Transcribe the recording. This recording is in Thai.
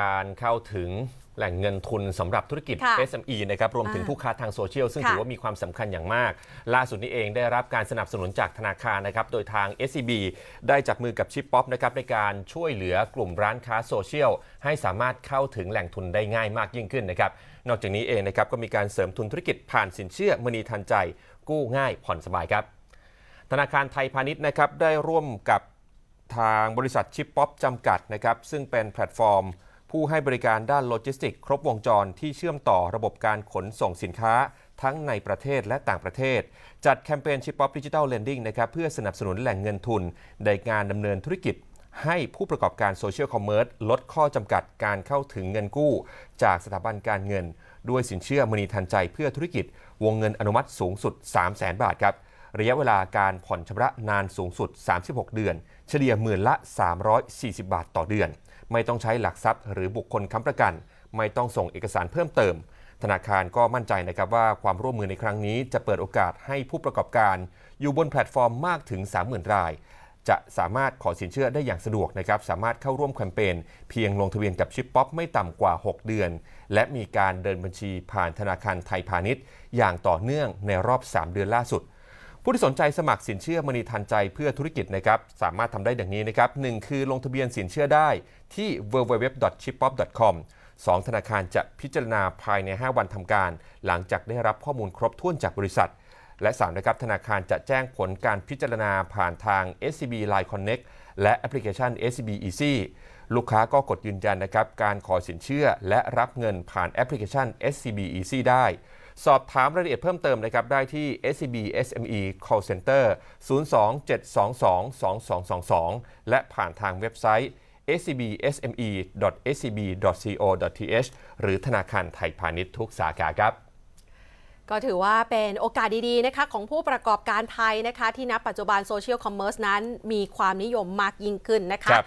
การเข้าถึงแหล่งเงินทุนสำหรับธุรกิจค่ะ SME นะครับรวมถึงอ่าผู้ค้าทางโซเชียล ซึ่งค่ะถือว่ามีความสำคัญอย่างมาก ล่าสุดนี้เองได้รับการสนับสนุนจากธนาคารนะครับโดยทาง SCB ได้จับมือกับชิปป๊อปนะครับในการช่วยเหลือกลุ่มร้านค้าโซเชียล ให้สามารถเข้าถึงแหล่งทุนได้ง่ายมากยิ่งขึ้นนะครับนอกจากนี้เองนะครับก็มีการเสริมทุนธุรกิจผ่านสินเชื่อมณีทันใจ กู้ง่ายผ่อนสบายครับธนาคารไทยพาณิชย์นะครับได้ร่วมกับทางบริษัทชิปป๊อปจำกัดนะครับซึ่งเป็นแพลตฟอร์ม ผู้ให้บริการด้านโลจิสติก ครบวงจรที่เชื่อมต่อระบบการขนส่งสินค้า ทั้งในประเทศและต่างประเทศ จัดแคมเปญชิปป๊อปดิจิทัลเลนดิ้งนะครับเพื่อสนับสนุนแหล่งเงินทุน ในการดำเนินธุรกิจ ให้ผู้ประกอบการโซเชียลคอมเมอร์สลดข้อจำกัดการเข้าถึงเงินกู้ จากสถาบันการเงิน ด้วยสินเชื่อมณีทันใจเพื่อธุรกิจ วงเงินอนุมัติสูงสุด 3 0 0 0 0 0 บาทครับ ระยะเวลาการผ่อนชำระนานสูงสุด 36 เดือน เฉลี่ยหมื่นละ 340 บาทต่อเดือน ไม่ต้องใช้หลักทรัพย์หรือบุคคลค้ำประกัน ไม่ต้องส่งเอกสารเพิ่มเติม ธนาคารก็มั่นใจนะครับว่าความร่วมมือในครั้งนี้จะเปิดโอกาสให้ผู้ประกอบการ อยู่บนแพลตฟอร์มมากถึง 30,000 รายจะสามารถขอสินเชื่อได้อย่างสะดวกนะครับ สามารถเข้าร่วมแคมเปญเพียงลงทะเบียนกับชิปป๊อปไม่ต่ำกว่า 6 เดือน และมีการเดินบัญชีผ่านธนาคารไทยพาณิชย์ อย่างต่อเนื่องในรอบ 3 เดือนล่าสุด ผู้ที่สนใจสมัครสินเชื่อมณีทันใจเพื่อธุรกิจนะครับสามารถทำได้ดังนี้นะครับหนึ่งคือลงทะเบียนสินเชื่อได้ที่ www.chippop.com สองธนาคารจะพิจารณาภายใน 5 วันทำการ หลังจากได้รับข้อมูลครบถ้วนจากบริษัท และ3นะครับธนาคารจะแจ้งผลการพิจารณาผ่านทาง SCB Line Connect และแอปพลิเคชัน SCB Easy ลูกค้าก็กดยืนยันนะครับการขอสินเชื่อและรับเงินผ่านแอปพลิเคชัน SCB Easy ได้ สอบถามรายละเอียดเพิ่มเติมนะครับได้ที่ SCB SME Call Center 027222222 และผ่านทางเว็บไซต์ scbsme.scb.co.th หรือธนาคารไทยพาณิชย์ทุกสาขาครับ ก็ถือว่าเป็นโอกาสดีๆนะคะของผู้ประกอบการไทยนะคะ ที่นับปัจจุบันโซเชียลคอมเมอร์สนั้นมีความนิยมมากยิ่งขึ้นนะคะครับ